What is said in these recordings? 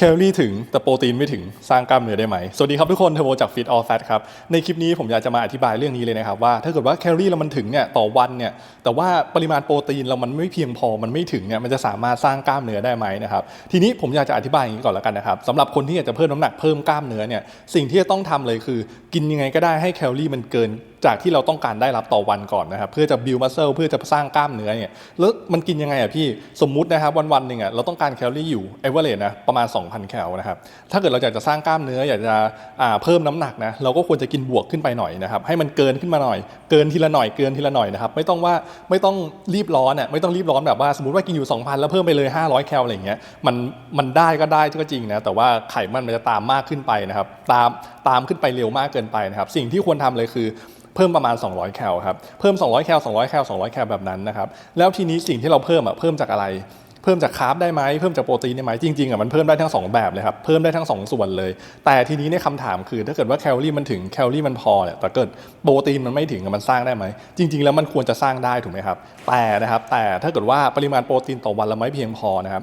แคลอรี่ถึงแต่โปรตีนไม่ถึงสร้างกล้ามเนื้อได้ไหม สวัสดีครับทุกคนเทอร์โบจาก Fit All Fat ครับ ในคลิปนี้ผมอยากจะมาอธิบายเรื่องนี้เลยนะครับว่าถ้าเกิดว่าแคลอรี่เรามันถึงเนี่ยต่อวันเนี่ยแต่ว่าปริมาณโปรตีนเรามันไม่เพียงพอมันไม่ถึงเนี่ยมันจะสามารถสร้างกล้ามเนื้อได้ไหมนะครับทีนี้ผมอยากจะอธิบายอย่างนี้ก่อนแล้วกันนะครับสำหรับคนที่อยากจะเพิ่มน้ำหนักเพิ่มกล้ามเนื้อเนี่ยสิ่งที่จะต้องทำเลยคือ กินยังไงก็ได้ให้แคลอรี่มันเกินจากที่เราต้องการได้รับต่อวันก่อนนะครับ เพื่อจะบิวมัสเซลเพื่อจะสร้างกล้ามเนื้อเนี่ยแล้วมันกินยังไงอะพี่สมมุตินะครับวันๆหนึ่งอะเราต้องการแคลอรี่อยู่เอเวอร์เรนะประมาณ 2,000 แคลนะครับถ้าเกิดเราอยากจะสร้างกล้ามเนื้ออยากจะอ่าเพิ่มน้ำหนักนะเราก็ควรจะกินบวกขึ้นไปหน่อยนะครับให้มันเกินขึ้นมาหน่อย เกินทีละหน่อยเกินทีละหน่อยนะครับไม่ต้องว่าไม่ต้องรีบร้อนอะไม่ต้องรีบร้อนแบบว่าสมมติว่ากินอยู่ 2,000 แล้วเพิ่มไปเลย 500 แคลอะไรอย่างเงี้ยมันมันได้ก็ได้ก็จริงนะแต่ว่าไขมันมันจะตามมากขึ้นไปนะครับตามตามขึ้นไปเร็วมากเกินไปนะครับสิ่งที่ควรทำเลยคือ เพิ่มประมาณ 200 แคลครับ เพิ่ม 200 แคล 200 แคล 200 แคลแบบนั้นนะครับ แล้วทีนี้สิ่งที่เราเพิ่มอะเพิ่มจากอะไร เพิ่มจากคาร์บได้ไหม เพิ่มจากโปรตีนได้ไหม จริงๆอะมันเพิ่มได้ทั้ง 2 แบบเลยครับ เพิ่มได้ทั้ง 2 ส่วนเลย แต่ทีนี้ในยคำถามคือถ้าเกิดว่าแคลอรี่มันถึงแคลอรี่มันพอเนี่ยแต่เกิดโปรตีนมันไม่ถึงมันสร้างได้ไหม จริง ๆ แล้วมันควรจะสร้างได้ถูกไหมครับ แต่นะครับ แต่ถ้าเกิดว่าปริมาณโปรตีนต่อวันเราไม่เพียงพอนะครับ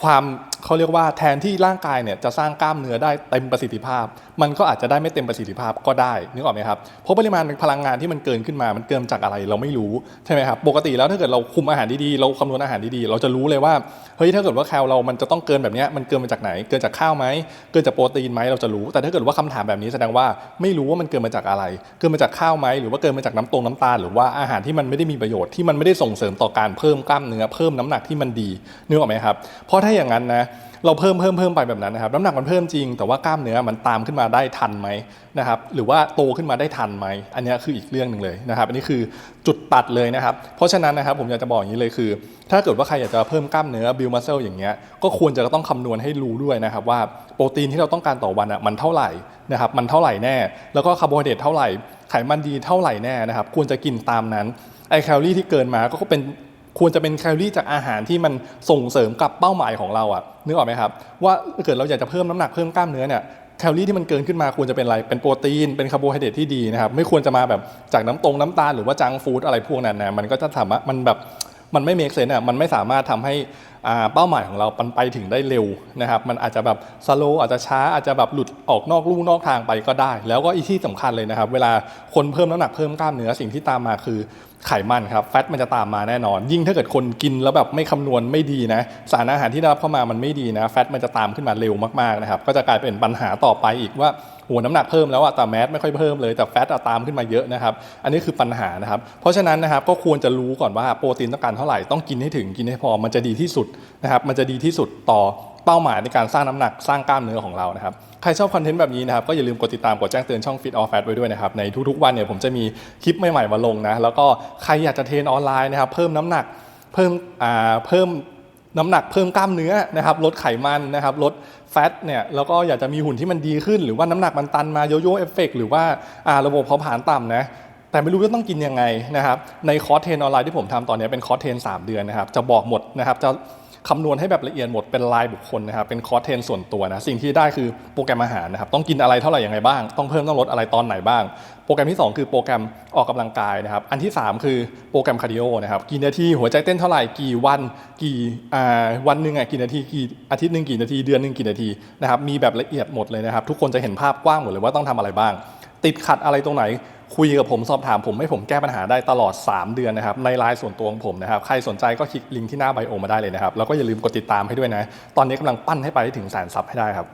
ความเขาเรียกว่าแทนที่ร่างกายเนี่ยจะสร้างกล้ามเนื้อได้เต็มประสิทธิภาพ มันก็อาจจะได้ไม่เต็มประสิทธิภาพก็ได้นึกออกไหมครับเพราะปริมาณพลังงานที่มันเกินขึ้นมามันเกินจากอะไรเราไม่รู้ใช่ไหมครับปกติแล้วถ้าเกิดเราคุมอาหารดีๆเราคำนวณอาหารดีๆ เราจะรู้เลยว่าเฮ้ยถ้าเกิดว่าแคลเรามันจะต้องเกินแบบนี้มันเกินมาจากไหน เกินจากข้าวไหมเกินจากโปรตีนไหมเราจะรู้ แต่ถ้าเกิดว่าคำถามแบบนี้แสดงว่าไม่รู้ว่ามันเกินมาจากอะไร เกินมาจากข้าวไหมหรือว่าเกินมาจากน้ำตรงน้ำตาลหรือว่าอาหารที่มันไม่ได้มีประโยชน์ที่มันไม่ได้ส่งเสริมต่อการเพิ่มกล้ามเนื้อเพิ่มน้ำหนักที่มันดีนึกออกไหมครับเพราะถ้าอย่างนั้นนะเราเพิ่มเพิ่มเพิ่มไปแบบนั้นนะครับน้ำหนักมันเพิ่มจริง แต่ว่ากล้ามเนื้อมันตามขึ้นมาได้ทันไหมนะครับหรือว่าโตขึ้นมาได้ทันไหมอันนี้คืออีกเรื่องหนึ่งเลยนะครับอันนี้คือจุดตัดเลยนะครับเพราะฉะนั้นนะครับผมอยากจะบอกอย่างนี้เลยคือ ถ้าเกิดว่าใครอยากจะเพิ่มกล้ามเนื้อบิวมัสเซลอย่างเงี้ยก็ควรจะต้องคำนวณให้รู้ด้วยนะครับว่าโปรตีนที่เราต้องการต่อวันอะมันเท่าไหร่นะครับมันเท่าไหร่แน่ แล้วก็คาร์โบไฮเดรตเท่าไหร่ไขมันดีเท่าไหร่แน่นะครับควรจะกินตามนั้นไอแคลอรี่ที่เกินมาก็เป็น ควรจะเป็นแคลอรี่จากอาหารที่มันส่งเสริมกับเป้าหมายของเราอะนึกออกไหมครับ ว่าถ้าเกิดเราอยากจะเพิ่มน้ำหนักเพิ่มกล้ามเนื้อเนี่ยแคลอรี่ที่มันเกินขึ้นมาควรจะเป็นอะไร เป็นโปรตีน เป็นคาร์โบไฮเดรตที่ดีนะครับ ไม่ควรจะมาแบบจากน้ำตรงน้ำตาลหรือว่าจังฟู้ดอะไรพวกนั้นนะมันก็จะทำมันแบบมันไม่เมกเซนอะมันไม่สามารถทำให้เป้าหมายของเรามันไปถึงได้เร็วนะครับ มันอาจจะแบบสโลอาจจะช้าอาจจะแบบหลุดออกนอกลู่นอกทางไปก็ได้ แล้วก็อีกที่สำคัญเลยนะครับ เวลาคนเพิ่มน้ำหนักเพิ่มกล้ามเนื้อสิ่งที่ตามมาคือ ไขมันครับแฟตมันจะตามมาแน่นอน ยิ่งถ้าเกิดคนกินแล้วแบบไม่คำนวณไม่ดีนะ สารอาหารที่ได้รับเข้ามามันไม่ดีนะแฟตมันจะตามขึ้นมาเร็วมากๆนะครับก็จะกลายเป็นปัญหาต่อไปอีกว่าหัวน้ำหนักเพิ่มแล้วอะแต่แมสไม่ค่อยเพิ่มเลยแต่แฟตตามขึ้นมาเยอะนะครับ อันนี้คือปัญหานะครับเพราะฉะนั้นนะครับก็ควรจะรู้ก่อนว่าโปรตีนต้องการเท่าไหร่ต้องกินให้ถึงกินให้พอมันจะดีที่สุดนะครับมันจะดีที่สุดต่อ เป้าหมายในการสร้างน้ำหนักสร้างกล้ามเนื้อของเรานะครับ ใครชอบคอนเทนต์แบบนี้นะครับก็อย่าลืมกดติดตามกดแจ้งเตือนช่อง Fit All Fat ไว้ด้วยนะครับ ในทุกๆวันเนี่ยผมจะมีคลิปใหม่ๆมาลงนะ แล้วก็ใครอยากจะเทรนออนไลน์นะครับเพิ่มน้ำหนักเพิ่มอ่าเพิ่มน้ำหนักเพิ่มกล้ามเนื้อนะครับลดไขมันนะครับลดแฟตเนี่ยแล้วก็อยากจะมีหุ่นที่มันดีขึ้น หรือว่าน้ำหนักมันตันมาโยโย่เอฟเฟกหรือว่าระบบเผาผลาญต่ำนะแต่ไม่รู้ว่าต้องกินยังไงนะครับในคอร์สเทรนออนไลน์ที่ผมทำตอนนี้เป็นคอร์สเทรน3 เดือนนะครับจะบอกหมดนะครับจะ คำนวณให้แบบละเอียดหมดเป็นรายบุคคลนะครับเป็นคอร์สเทรนส่วนตัวนะสิ่งที่ได้คือโปรแกรมอาหารนะครับต้องกินอะไรเท่าไหร่ยังไงบ้าง ต้องเพิ่มต้องลดอะไรตอนไหนบ้าง โปรแกรมที่ 2 คือโปรแกรมออกกำลังกายนะครับอันที่ 3 คือโปรแกรมคาร์ดิโอนะครับกี่นาทีหัวใจเต้นเท่าไหร่กี่วันกี่วันหนึ่งอะกี่นาทีกี่อาทิตย์หนึ่งกี่นาทีเดือนหนึ่งกี่นาทีนะครับมีแบบละเอียดหมดเลยนะครับทุกคนจะเห็นภาพกว้างหมดเลยว่าต้องทำอะไรบ้าง ติดขัดอะไรตรงไหน คุยกับผมสอบถามผมให้ผมแก้ปัญหาได้ตลอด 3 เดือนนะครับ ในไลน์ส่วนตัวของผมนะครับ ใครสนใจก็คลิกลิงก์ที่หน้าไบโอมาได้เลยนะครับ แล้วก็อย่าลืมกดติดตามให้ด้วยนะ ตอนนี้กำลังปั้นให้ไปถึงแสนซับให้ได้ครับ